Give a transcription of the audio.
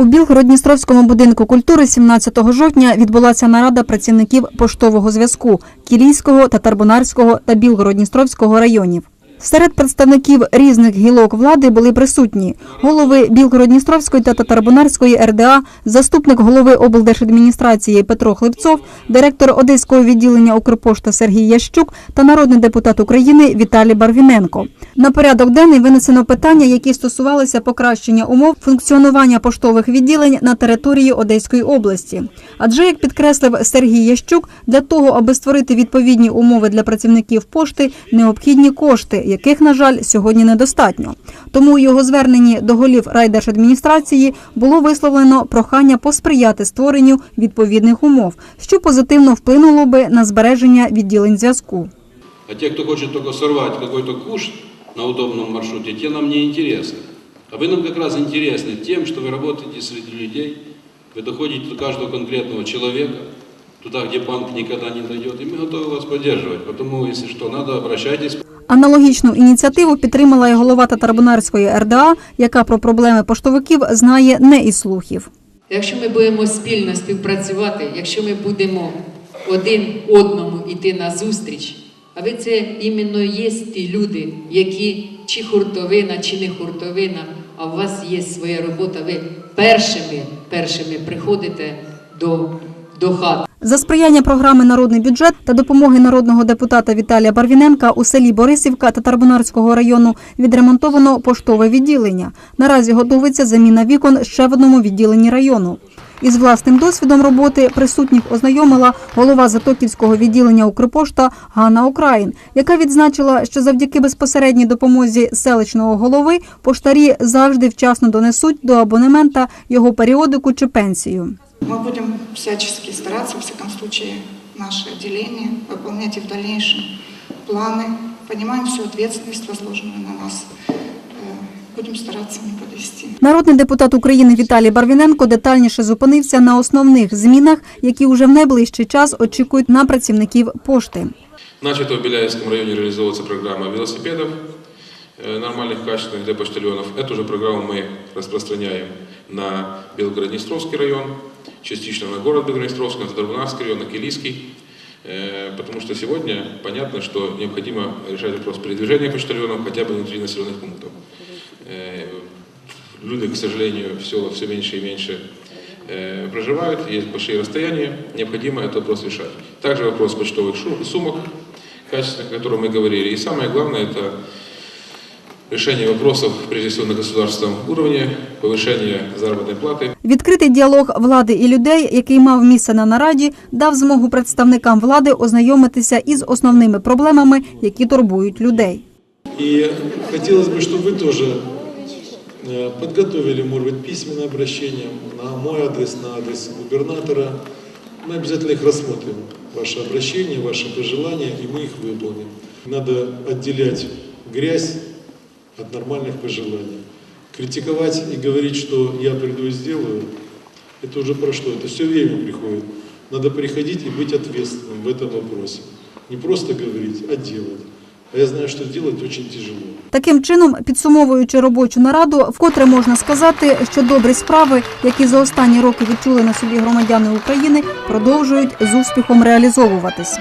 У Білгород-Дністровському будинку культури 17 жовтня відбулася нарада працівників поштового зв'язку Кілійського, Татарбунарського та Білгород-Дністровського районів. Серед представників різних гілок влади були присутні голови Білгород-Дністровської та Татарбунарської РДА, заступник голови облдержадміністрації Петро Хлебцов, директор Одеського відділення Укрпошта Сергій Ящук та народний депутат України Віталій Барвіненко. На порядок денний винесено питання, які стосувалися покращення умов функціонування поштових відділень на території Одеської області. Адже, як підкреслив Сергій Ящук, для того, аби створити відповідні умови для працівників пошти, необхідні кошти, яких, на жаль, сьогодні недостатньо. Тому у його зверненні до голів райдержадміністрації було висловлено прохання посприяти створенню відповідних умов, що позитивно вплинуло би на збереження відділень зв'язку. А те, кто хочет только сорвать какой-то куш на удобном маршруте, те нам не интересны. А вы нам как раз интересны тем, что вы работаете среди людей, вы доходите до каждого конкретного человека, туда, где банк никогда не дойдет, и мы готовы вас поддерживать. Потому, если что, надо, обращайтесь. Аналогічну ініціативу підтримала і голова Татарбунарської РДА, яка про проблеми поштовиків знає не із слухів. Якщо ми будемо спільно співпрацювати, якщо ми будемо один одному йти на зустріч, а ви це іменно є ті люди, які чи хуртовина, чи не хуртовина, а у вас є своя робота, ви першими, першими приходите до, до хати. За сприяння програми Народний бюджет та допомоги народного депутата Віталія Барвіненка у селі Борисівка Татарбунарського району відремонтовано поштове відділення. Наразі готується заміна вікон ще в одному відділенні району. Із власним досвідом роботи присутніх ознайомила голова Затоківського відділення Укрпошта Ганна Україн, яка відзначила, що завдяки безпосередній допомозі селищного голови поштарі завжди вчасно донесуть до абонемента його періодику чи пенсію. Мы будем всячески стараться, во всяком случае, наше отделение выполнять и в дальнейшем планы. Понимаем всю ответственность, возложенную на нас. Э, Будем стараться не подвести. Народний депутат України Віталій Барвіненко детальніше зупинився на основних змінах, які уже в найближчий час очікують на працівників пошти. Начата в Беляевском районе реализовываться программа велосипедов э, нормальных, качественных для почтальонов. Эту же программу мы распространяем на Белгород-Днестровский район, Частично на город Белгород-Днестровский, на Татарбунарский район, на Килийский. Э, Потому что сегодня понятно, что необходимо решать вопрос передвижения почтальонов хотя бы внутри населенных пунктов. Э, Люди, к сожалению, в селах все меньше и меньше э, проживают, есть большие расстояния, необходимо этот вопрос решать. Также вопрос почтовых сумок, качественных, о котором мы говорили. И самое главное, это решение вопросов, прежде всего, на государственном уровне, повышение заработной платы. Відкритий діалог влади і людей, який мав місце на нараді, дав змогу представникам влади ознайомитися із основними проблемами, які турбують людей. И хотелось бы, чтобы вы тоже э, подготовили, может быть, письменное обращение на мой адрес, на адрес губернатора. Мы обязательно их рассмотрим, ваши обращения, ваши пожелания, и мы их выполним. Надо отделять грязь от нормальных пожеланий. Критиковать и говорить, что я приду и сделаю, это уже прошло, это все время приходит. Надо приходить и быть ответственным в этом вопросе. Не просто говорить, а делать. А я знаю, что делать очень тяжело. Таким чином, підсумовуючи робочу нараду, вкотре можна сказати, що добрі справи, які за останні роки відчули на собі громадяни України, продовжують з успіхом реалізовуватись.